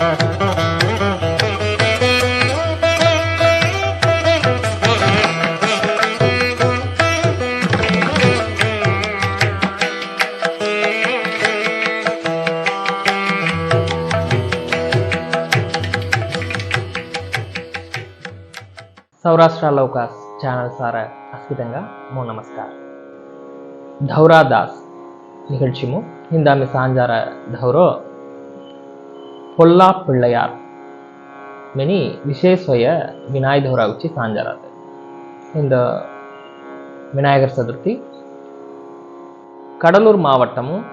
Saurashtra లోకాస్ channel సారా అస్మితంగా మో నమస్కార్. ధౌరా దాస్ நிகழ்ச்சியும் హిందామి సాంజార ధౌరో பொல்லா பிள்ளையார். மெனி விசேஷய விநாயக வச்சு சாஞ்சாராது. இந்த விநாயகர் சதுர்த்தி கடலூர் மாவட்டமும்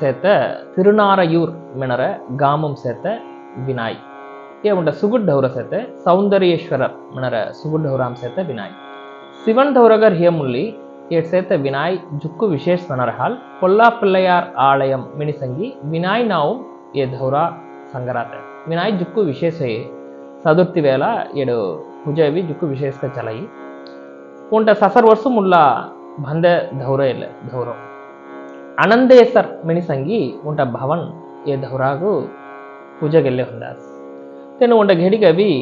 சேர்த்த திருநாரையூர் மினர காமம் சேர்த்த வினாய் ஏ சுகுட் டௌர சேர்த்த சௌந்தரியேஸ்வரர் மினர சுகுட் டௌராம் சேர்த்த வினாய் சிவன் டௌரகர் ஹேமுல்லி ஏட் சேர்த்த வினாய் ஜுக்கு விசேஷ் மனரஹால் பொல்லா பிள்ளையார் ஆலயம் மினிசங்கி வினாய் நாவும் ஏ தௌரா સંગ્રહાતે વિનાય જુક્કુ વિશેષએ చదువుతి వేళ ఏడు హుజవి జుక్కు విశేషక చలయి పూంట సఫర్ వర్సు ముల్ల బంద ధౌరయల ధౌరం ఆనందే సర్ మిని సంగి ఉంట భవన్ ఏ ధౌరాగు పూజ గెల్లె హుందాస్ తెను ఉండ ఘడిగవి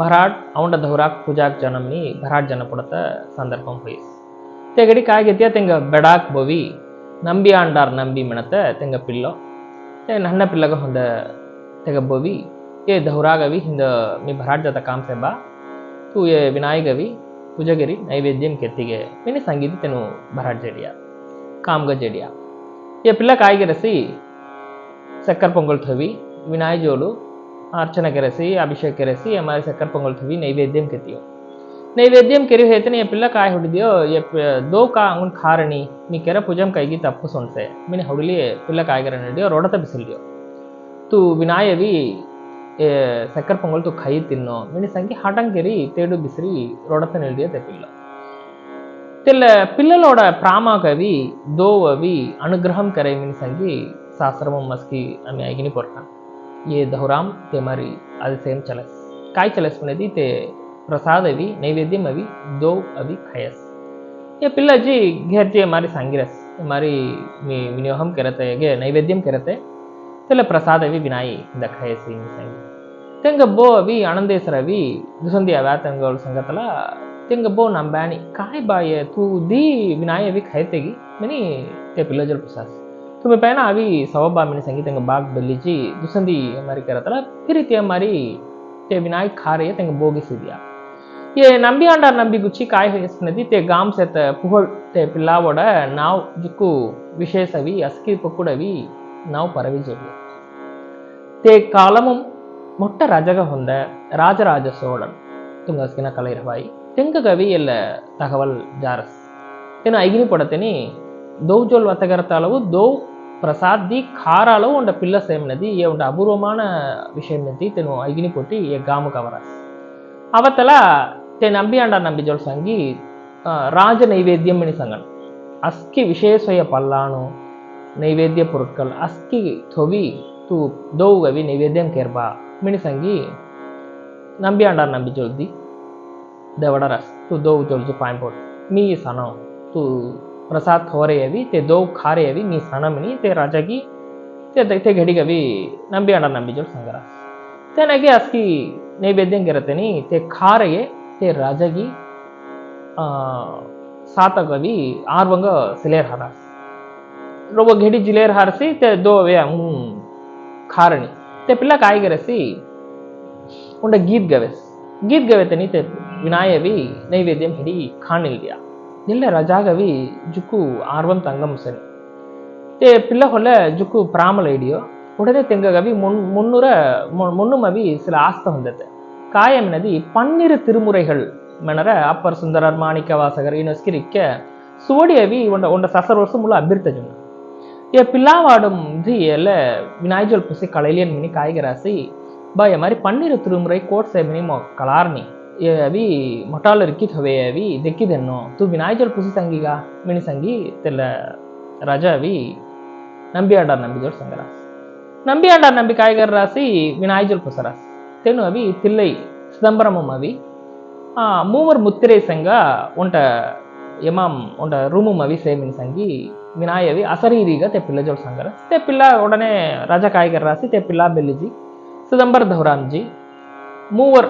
భరాట్ అవండ ధౌరాక్ పూజాక్ జనంని భరాట్ జనపుడత సందర్భం హుయిస్ తే గడి కాగిత్య తెంగ బెడాక్ బొవి నంబి ఆండార్ నంబి మిణత తెంగ పిల్లో నన్న పిల్లగ హొంద ಹೊಂದ ತೆಗ ಬೋವಿ ये धौरागवी हिंद मी भराट जाता काम से बा तू ये विनायक अवी पूजगिरी नैवेद्यम ಕೆತ್ತಿಗೆ ಮಿನಿ ಸಂಗೀತ ತೆನು ಭರಾಟ್ ಜೇಡಿಯಾ ಕಾಮ್ಗ ಜೇಡಿಯಾ ये पिल्ला काय ಗೆರಸಿ ಸಕ್ಕರ್ ಪೊಂಗಲ್ ಥವಿ ವಿನಾಯ ಜೋಡು अर्चना ಗೆರಸಿ ಅಭಿಷೇಕ್ ಗೆರಸಿ हमारे सक्कर पोंगल थवी नैवेद्यम ಕೆತ್ತಿಯೋ नैवेद्यम ಕೆರಿ ಹೇತನೆ ये पिल्ला काय ಹುಡಿದಿಯೋ ये प- दो का अंगुन खारणी मी ಕೆರ पूजम ಕೈಗಿ ತಪ್ಪು ಸೊನ್ಸೆ ಮಿನಿ ಹುಡುಲಿ पिल्ला काय ಗೆರ ನಡಿಯೋ ರೋಡತ विनय भी सेकर पोंगल तो खाई तिन्नो मेने संगी हटंगेरी तेडु बिसरी रोडत नेलदिय तेपिल्लो तेल पिल्ललोड प्रामा कवि दोववी अनुग्रहम करे मेने संगी शास्त्रम मस्की अमे आइगिनी पोरता ये दहुराम तेमारी अद सेम चलस काय चलस मनेदि ते प्रसाद अवि नैवेद्यम अवि दो अवि खयस ये पिल्ला जी घेरते मारी संगिरस मारी विनियोगम करते नैवेद्यम करते ತಲೆ ಪ್ರಸಾದವಿ ವಿನಾಯಿ ದಕ್ಕಯಸಿ ತೆಂಗ ಬೋ ಅವಿ ಅನಂದೇಶ್ವರವಿ ದುಸಂದಿ ಅವ್ಯಾ ತೆಂಗೋಳ ಸಂಗತಲ ತೆಂಗ ಬೋ ನಮ್ಮ ಬ್ಯಾಣಿ ಕಾಯ್ ಬಾಯ ತೂ ದಿ ವಿನಾಯ ಅವಿ ಖೈತೆಗಿ ಮನಿ प्रसाद तो मैं पहना अभी सवबा मैंने संगी तेंगे बाग बल्ली दुसंदी मारी करा तला फिर ते हमारी ते विनायक खा रही है बोगी से दिया ये नंबी आंडा नंबी गुच्छी काय है नदी ते गाम से ते पुहल ते नाव विशेष अभी अस्की नाव परवी जबी ತೇಕಾಲಮಂ ಮೊಟ್ಟ ರಜಗ ಹೊಂದ ರಾಜರಾಜ ಸೋಳನ್ ತುಂಗಸ್ಕಿನ ಕಲೈರವಾಯಿ ತೆಂಕ ಕವಿ ಎಲ್ಲ ತಗವಲ್ ಜಾರಸ್ ತಿನ ಐಗಿನಿ ಪಡತೇನಿ ದೋವ್ಜೋಲ್ ವತಗರತ அளவு தோவ் பிரசாத் தி காராலோ உண்ட பில்ல சேமினதி ஏ உண்ட அபூர்வமான விஷயம் நதி தெனு அகினி போட்டி ஏ காமு கவராஸ். அவத்தல தே நம்பியாண்டா நம்பி ஜோல் சங்கி ராஜ நைவேத்தியம் மணி சங்கன். அஸ்கி விசேஷய பல்லானு நைவேத்திய பொருட்கள் அஸ்கி தொவி ಥೊವಿ ತು ದೌಗವಿ ನೈವೇದ್ಯಂ ಕೆರ್ಬಾ ಮಿನಿ ಸಂಗಿ ನಂಬಿ ಅಂಡ ನಂಬಿ ಜೋಲ್ದಿ देवडरस तू दो जोलची पायपोट मी सण तू प्रसाद थोरे अवी ते दो खारे अवी मी सण मिनी ते राजागी ते ते घडीगवी ನಂಬಿ ಅಂಡ ನಂಬಿ ಜೋಲ್ ಸಂಗರಸ್ ತೆನಗೆ ಅಸ್ಕಿ ನೈವೇದ್ಯಂ ಗೆರತೆನಿ ते खारये ते राजागी ಆ, ಸಾತಗವಿ ಆರ್ವಂಗ ಸಿಲೇರ್ ಹಾರಸ್ रोबो घेडी जिलेर हारसी ते दो वे हूं ખારણી તે પેલા કાય કરે સી ઉંડ ગીત ગવેસ ગೀತ್ ಗವೆತ ನೀತೆ ವಿನಾಯವಿ ನೈವೇದ್ಯಂ ಹಿಡಿ ಕಾಣಿಲ್ಯ ನಿಲ್ಲ ರಜಾಗವಿ ಜುಕ್ಕು ಆರ್ವಂ ತಂಗಂ ಸರಿ ತೇ ಪಿಲ್ಲ ಹೊಲ ಜುಕ್ಕು ಪ್ರಾಮಲ ಹಿಡಿಯೋ உடனே தெங்ககவி முன் முன்னுற முன்னுமவி சில ஆஸ்தம் வந்தது காயம் நதி பன்னிரு திருமுறைகள் மெனர அப்பர் சுந்தரர் மாணிக்க வாசகர் யூனிவர்சிட்டி ರಿಕ್ಕ ಸುವಡಿಯವಿ ಒಂದ ಒಂದ ಸಸರ್ ವರ್ಷ ಮುಲ ಅಭ್ಯರ್ಥಜನ பிலாவாடும் இயல விநாயகர் புசி கலையிலியன் மினி காய்கராசி ಬಾಯ ಮಾರಿ ಪನ್ನೀರು ತಿರುಮುರೈ ಕೋಟ್ ಸೆಮಿನಿ ಕಲಾರ್ನಿ ಅವಿ ಮೊಟಾಲರ್ಕಿ ಥವೆ ಅವಿ ದೆಕ್ಕಿದೆನ್ನು ತು ವಿನಾಯಜಲ್ ಪುಸಿ ಸಂಗೀಗ ಮಿಣಿ ಸಂಗಿ ತೆಲ್ಲ ರಜಾ ಅವಿ ನಂಬಿ ಆಡಾರ್ ನಂಬಿದೋಡ್ ಸಂಗರಾಸ್ ನಂಬಿ ಆಡಾರ್ ನಂಬಿ ಕಾಯ್ಗರ್ ರಾಸಿ ವಿನಾಯಜಲ್ ಪುಸರಾಸ್ ತೆನು ಅವಿ ತಿಲ್ಲೈ ಚಿದಂಬರಮಂ ಅವಿ ಮೂವರ್ ಮುತ್ತಿರೈ ಸಂಗ ಒಂಟ ಎಮಾಮ್ ಒಂಟ ರೂಮಮ್ ಅವಿ ಸೇಮಿನಿ ಸಂಗಿ ಮಿನಾಯವಿ ಅಸರೀರೀಗ ತೆಪ್ಪಿಲ್ಲ ಜೋಡ್ಸಂಗರ ತೆಪ್ಪಿಲ್ಲ ಒಡನೆ ರಾಜ ಕಾಯಿಗರ ರಾಸಿ ತೆಪ್ಪಿಲ್ಲ ಬೆಲ್ಲಿಜಿ சிதம்பர் தௌராம்ஜி மூவர்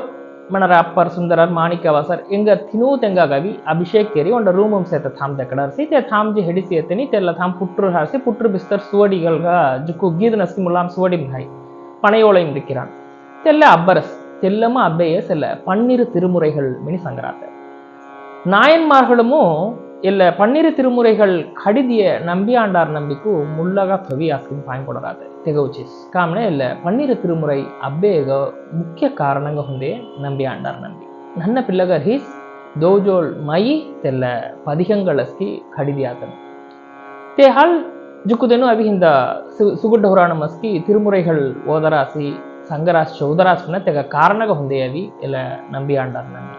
மணர அப்பர் சுந்தரர் மாணிக்கவாசர் எங்க தினூ தெங்கா கவி அபிஷேக் கேரி ஒன்ற ரூமம் சேத்த தாம் தக்கடர்சி தே தாம்ஜி ஹெடிசி எத்தனி தெல்ல தாம் புற்று ஹாசி புற்று பிஸ்தர் சுவடிகள்க ஜுக்கு கீது நஸ்தி முல்லாம் சுவடி மிகாய் பனையோலை இருக்கிறான் தெல்ல அப்பரஸ் தெல்லம அப்பையே செல்ல பன்னிரு திருமுறைகள் மினி சங்கராத்த நாயன்மார்களுமும் இல்ல பன்னிரு திருமுறைகள் கடிதிய நம்பியாண்டார் நம்பிக்கு முள்ளக கவி ஆஸ்கின் பயன்படுறாது ತೆಗವುಚಿಸ್ ಕಾಮನೆ ಇಲ್ಲ ಪನ್ನೀರು ತಿರುಮುರೈ ಅಬ್ಬೇಗ ಮುಖ್ಯ ಕಾರಣಂಗ ಹೊಂದೆ ನಂಬಿ ಆಂಡಾರ್ ನಂಬಿ ನನ್ನ ಪಿಲ್ಲಗರ್ ಹೀಸ್ ದೋಜೋಳ್ ಮೈ ತೆಲ್ಲ ಪದಿಹಂಗಳಸ್ಕಿ ಕಡಿದಿ ಆತನು ತೇ ಹಾಳ್ ಜುಕ್ಕುದೇನು ಅವಿ ಹಿಂದ ಸುಗುಡ್ಡ ಹುರಾಣ ಮಸ್ಕಿ ತಿರುಮುರೈಗಳು ಓದರಾಸಿ ಸಂಗರಾಸ್ ಚೌದರಾಸ್ನ ತೆಗ ಕಾರಣಗ ಹೊಂದೆ ಅವಿ ಇಲ್ಲ ನಂಬಿ ಆಂಡಾರ್ ನಂಬಿ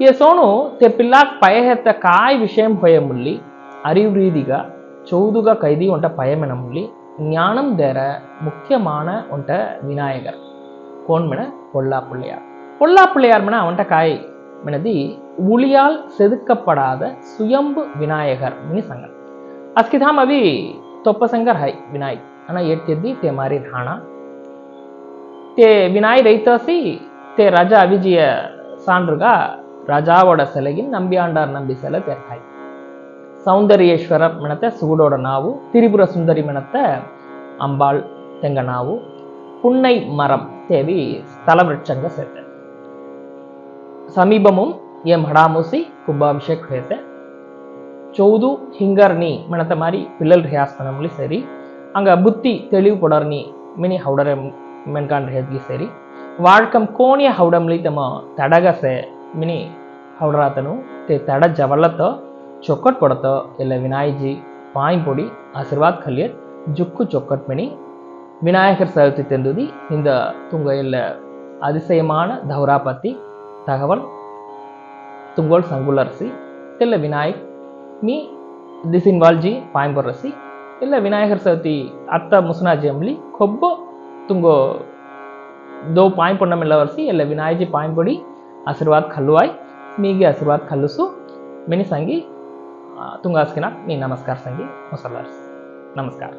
సోను తెప్పిల్లా పయహెత్త కాయ్ విషయం భయముల్లి அறிவுரீதிகா சௌதுக கைதி ஒன்ற பயமெனமுள்ளி ஞானம் தேர முக்கியமான ஒன்ற விநாயகர். கோன்மென பொல்லா பிள்ளையார். பொல்லா பிள்ளையார் மென அவன்கிட்ட காய் மெனதி உளியால் செதுக்கப்படாத சுயம்பு விநாயகர் மினி சங்கர் அஸ்கிதாம் அவி தொப்பசங்கர் ஹை விநாயக் ஆனால் ஏட்டியதி தே மாரி ராணா தே வினாய் ரைத்தாசி தே ராஜா அவிஜய சான்றுகா ராஜாவோட சிலையும் நம்பியாண்டார் நம்பி சிலை பெறாய் சௌந்தரியேஸ்வரர் மினத்தை சுகுடோட நாவு திரிபுர சுந்தரி மினத்தை அம்பாள் தெங்க நாவு புன்னை மரம் தேவி ஸ்தலவிருட்சங்க சேர்த்த. ಸಮೀಪಮು ಎಂ ಹಡಾಮೂಸಿ ಕುಂಭಾಭಿಷೇಕ್ ಹೇತೆ ಚೌದು ಹಿಂಗರ್ನಿ ಮಿಣತ ಮಾರಿ ಪಿಲ್ಲಲ್ ರಿಯಾಸ್ಪನಮ್ಲಿ ಸೇರಿ ಹಂಗ ಬುತ್ತಿ ತೆಳಿವು ಕೊಡರ್ನಿ ಮಿನಿ ಹೌಡರ ಮೆನ್ಕಾಂಡ್ ಹೇದ್ಲಿ ಸೇರಿ ವಾಡ್ಕಂ ಕೋಣಿಯ ಹೌಡಮ್ಲಿ ತಮ್ಮ ತಡಗಸೆ మిని హౌడరాతను தட జవళ్లతో చొక్కట్ படத்தோ இல்லை వినాయజీ பாய்ம்பொடி ஆசிர்வாத் கல்யர் ஜுக்கு சொக்கட்மணி விநாயகர் சதுர்த்தி தெந்துதி இந்த துங்கையில் அதிசயமான தௌரா பற்றி தகவல் துங்கோல் சங்குலரசி இல்லை விநாயக் மீ திசின்வால்ஜி பாயம்பரசி இல்லை விநாயகர் சதுர்த்தி அத்த முசுனாஜி அம்லி கொப்போ துங்கோ தோ பாயம் பண்ணமில்ல வரசி இல்லை விநாயகி பாயம்பொடி අසිරුවත් කල්ලුවයි මේගේ අසිරුවත් කල්ලුසු මිනිසංගේ තුන්ගස් කෙනක් මේ නමස්කාර සංගේ මොසල්ලර්ස් නමස්කාර.